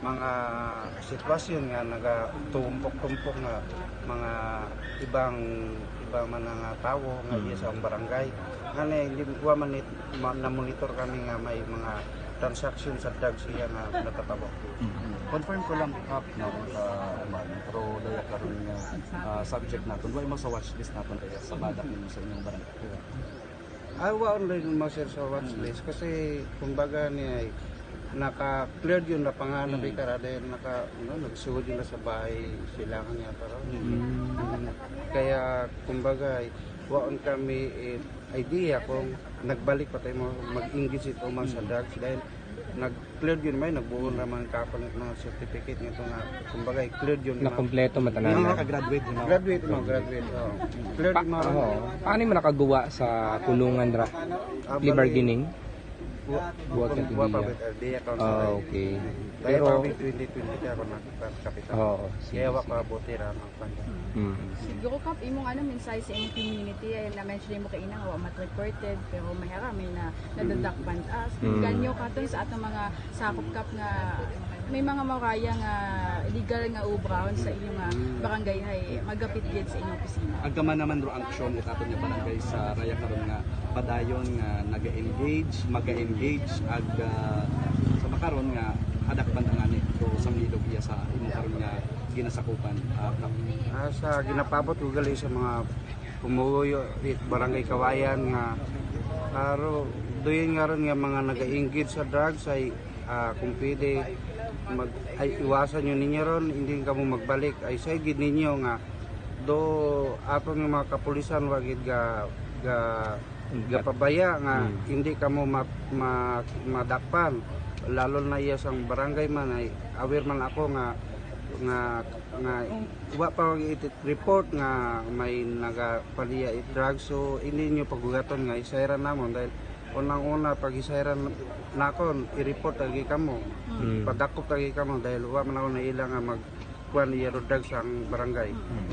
mga sitwasyon nga nagatumpok-tumpok nga mga ibang ibang man nga tawo nga iya sa barangay nga hindi wa man na monitor kami nga may mga transaction sa drug siya nga natatabo. Confirm ko lang kap na uh, man pero daya karon nga ah, subject naton why mo sa watchlist naton kaya sa badak ninyo sa inyong barangay. Ay, wa online mo sir sa watchlist kasi kumbaga niya ay naka-cleared yun na pangalan mm. kara dahil naka ano, nagsuod yun na sa bahay sila kanya pero kaya kumbaga ay waon kami eh, idea kung nagbalik pa tayo mo mag-engage ito man sa drugs dahil nag-cleared yun may nagbuo naman kapalit mga certificate nito nga kumbaga ay cleared yun Na kompleto matanan. naka-graduate din ako. graduate mo graduate oh. cleared Pa, mo oh, paano mo nakagawa sa kulungan ra? Plea bargaining? Buwag ka Buwa pa tigiya. with council Ah, okay. Pero Pero, 2020 kaya ako nagkapital. oo. Kaya wa pa buti ra ng panda. Mm. Siguro kap imong ano mensahe sa imong community ay na mention mo kay ina wa mat reported pero may harami na nadadakpan as Mm. ganyo katon sa atong mga sakop kap nga may mga maraya nga illegal nga ubrahon sa inyong nga barangay hay magapit gid sa inyong opisina. Agkaman naman ro ang aksyon itaton nga barangay sa raya karon nga padayon nga naga-engage, maga-engage ag ah, sa makaron nga hadakpan ang ani to sa milog iya sa imong karon nga ginasakupan. Kap. Ah, sa ginapabot ko gali sa mga kumuyo it barangay kawayan nga aro doon nga ron nga mga nag-engage sa drugs ay ah, kung pwede mag ay iwasan nyo ninyo ron hindi ka mo magbalik. Ay say gid ninyo nga do ato nga mga kapulisan wagid ga ga ga pabaya nga hindi ka mo ma, ma, madakpan. Lalo na iya sang barangay man ay aware man ako nga nga nga wa pa report nga may nagapaliya i drugs so hindi nyo pagugaton nga isayran namon dahil unang-una pag isayran nakon i-report lagi kamo Mm. padakop lagi kamo dahil wa man ako na ilang nga mag kuan iya ro drugs ang barangay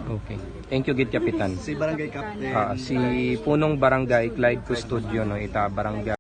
Okay. Thank you, Gid Kapitan. Si barangay captain Ah, si punong barangay Clyde Custodio no ita barangay